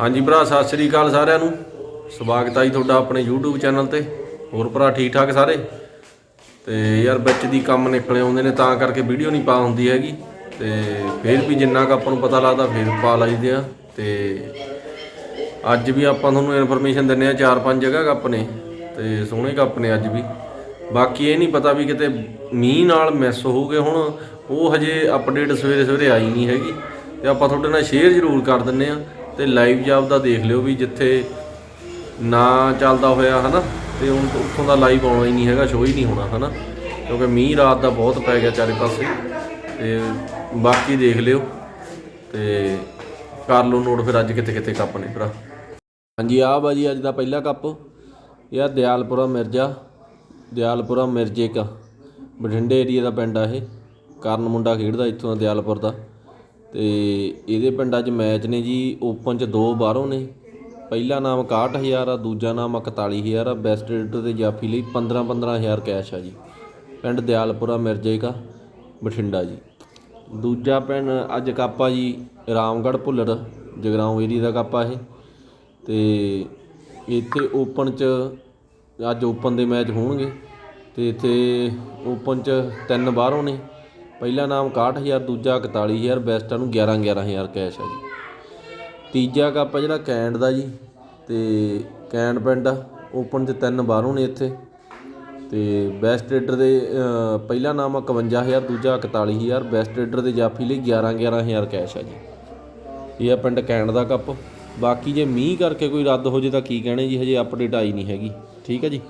ਹਾਂਜੀ ਭਰਾ, ਸਤਿ ਸ੍ਰੀ ਅਕਾਲ ਸਾਰਿਆਂ ਨੂੰ। ਸਵਾਗਤ ਹੈ ਜੀ ਤੁਹਾਡਾ ਆਪਣੇ YouTube ਚੈਨਲ ਤੇ। ਹੋਰ ਭਰਾ ਠੀਕ ਠਾਕ ਸਾਰੇ? ਤੇ ਯਾਰ, ਵਿੱਚ ਦੀ ਕੰਮ ਨਿਕਲੇ ਆਉਂਦੇ ਨੇ, ਤਾਂ ਕਰਕੇ ਵੀਡੀਓ ਨਹੀਂ ਪਾ ਹੁੰਦੀ ਹੈਗੀ। ਤੇ ਫਿਰ ਵੀ ਜਿੰਨਾ ਕੁ ਆਪਾਂ ਨੂੰ ਪਤਾ ਲੱਗਦਾ, ਫਿਰ ਪਾ ਲਈਦੇ ਆ। ਤੇ ਅੱਜ ਵੀ ਆਪਾਂ ਤੁਹਾਨੂੰ ਇਨਫੋਰਮੇਸ਼ਨ ਦਿੰਨੇ ਆ, ਚਾਰ ਪੰਜ ਜਗ੍ਹਾ ਕੱਪ ਨੇ ਤੇ ਸੋਹਣੇ ਕੱਪ ਨੇ ਅੱਜ ਵੀ। ਬਾਕੀ ਇਹ ਨਹੀਂ ਪਤਾ ਵੀ ਕਿਤੇ ਮੀਂਹ ਨਾਲ ਮਿਸ ਹੋ ਗਏ ਹੁਣ। ਉਹ ਹਜੇ ਅਪਡੇਟ ਸਵੇਰੇ ਸਵੇਰੇ ਆਈ ਨਹੀਂ ਹੈਗੀ। ਤੇ ਆਪਾਂ ਤੁਹਾਡੇ ਨਾਲ ਸ਼ੇਅਰ ਜ਼ਰੂਰ ਕਰ ਦਿੰਨੇ ਆ। ਤੇ ਲਾਈਵ ਜਾਬ ਦਾ ਦੇਖ ਲਿਓ ਵੀ ਜਿੱਥੇ ਨਾ ਚੱਲਦਾ ਹੋਇਆ ਹਨਾ, ਤੇ ਹੁਣ ਉੱਥੋਂ ਦਾ ਲਾਈਵ ਆਉਣਾ ਹੀ ਨਹੀਂ ਹੈਗਾ ਸ਼ੋਅ ਹੀ ਨਹੀਂ ਹੋਣਾ ਹਨਾ। ਕਿਉਂਕਿ ਮੀਂਹ ਰਾਤ ਦਾ ਬਹੁਤ ਪੈ ਗਿਆ ਚਾਰੇ ਪਾਸੇ, ਤੇ ਬਾਕੀ ਦੇਖ ਲਿਓ, ਤੇ ਕਰ ਲਓ ਨੋਟ ਫਿਰ ਅੱਜ ਕਿਤੇ ਕਿਤੇ ਕੱਪ ਨੇ ਭਰਾ। ਹਾਂਜੀ, ਆਹ ਬਾਜੀ ਅੱਜ ਦਾ ਪਹਿਲਾ ਕੱਪ, ਇਹ ਦਿਆਲਪੁਰਾ ਮਿਰਜ਼ਾ, ਦਿਆਲਪੁਰਾ ਮਿਰਜੇ ਕਾ, ਬਠਿੰਡੇ ਏਰੀਆ ਦਾ ਪਿੰਡ ਆ ਇਹ, ਕਰਨ ਮੁੰਡਾ ਖੇਡਦਾ ਇੱਥੋਂ ਦਾ ਦਿਆਲਪੁਰ ਦਾ। ਅਤੇ ਇਹਦੇ ਪਿੰਡਾਂ 'ਚ ਮੈਚ ਨੇ ਜੀ ਓਪਨ 'ਚ ਦੋ ਬਾਹਰੋਂ ਨੇ। ਪਹਿਲਾ ਨਾਮ ਇਕਾਹਠ ਹਜ਼ਾਰ ਆ, ਦੂਜਾ ਨਾਮ 41000 ਆ। ਬੈਸਟ ਰੇਡਰ ਤੇ ਜਾਫੀ ਲਈ 15 15000 ਕੈਸ਼ ਆ ਜੀ। ਪਿੰਡ ਦਿਆਲਪੁਰਾ, ਮਿਰਜੇ ਕਾ, ਬਠਿੰਡਾ ਜੀ। ਦੂਜਾ ਪਿੰਡ ਅੱਜ ਕੱਪ ਜੀ, ਰਾਮਗੜ੍ਹ ਭੁੱਲਰ ਜਗਰਾਉਂ ਏਰੀਆ ਦਾ ਕੱਪ ਇਹ। ਤੇ ਇੱਥੇ ਓਪਨ 'ਚ ਅੱਜ ਓਪਨ ਦੇ ਮੈਚ ਹੋਣਗੇ। ਤੇ ਇੱਥੇ ਓਪਨ 'ਚ ਤਿੰਨ ਬਾਹਰੋਂ ਨੇ। ਪਹਿਲਾ ਨਾਮ 61000 ਦੂਜਾ 41000 ਬੈਸਟਾਂ ਨੂੰ 11 11000 ਕੈਸ਼ ਆ ਜੀ। ਤੀਜਾ ਕੱਪ ਆ ਜਿਹੜਾ ਕੈਂਡ ਦਾ ਜੀ, ਤੇ ਕੈਂਡ ਪਿੰਡ ਆ, ਓਪਨ 'ਚ ਤਿੰਨ ਬਾਹਰੋਂ ਨੇ ਇੱਥੇ। ਤੇ ਬੈਸਟ ਰੇਡਰ ਦੇ ਪਹਿਲਾ ਨਾਮ ਆ 51000 ਦੂਜਾ 41000 ਬੈਸਟ ਰੇਡਰ ਦੇ ਜਾਫੀ ਲਈ 11 11000 ਕੈਸ਼ ਆ ਜੀ। ਇਹ ਆ ਪਿੰਡ ਕੈਂਡ ਦਾ ਕੱਪ। ਬਾਕੀ ਜੇ ਮੀਂਹ ਕਰਕੇ ਕੋਈ ਰੱਦ ਹੋ ਜੇ ਤਾਂ ਕੀ ਕਹਿਣੇ ਜੀ, ਹਜੇ ਅਪਡੇਟ ਆਈ ਨਹੀਂ ਹੈਗੀ। ਠੀਕ ਹੈ ਜੀ?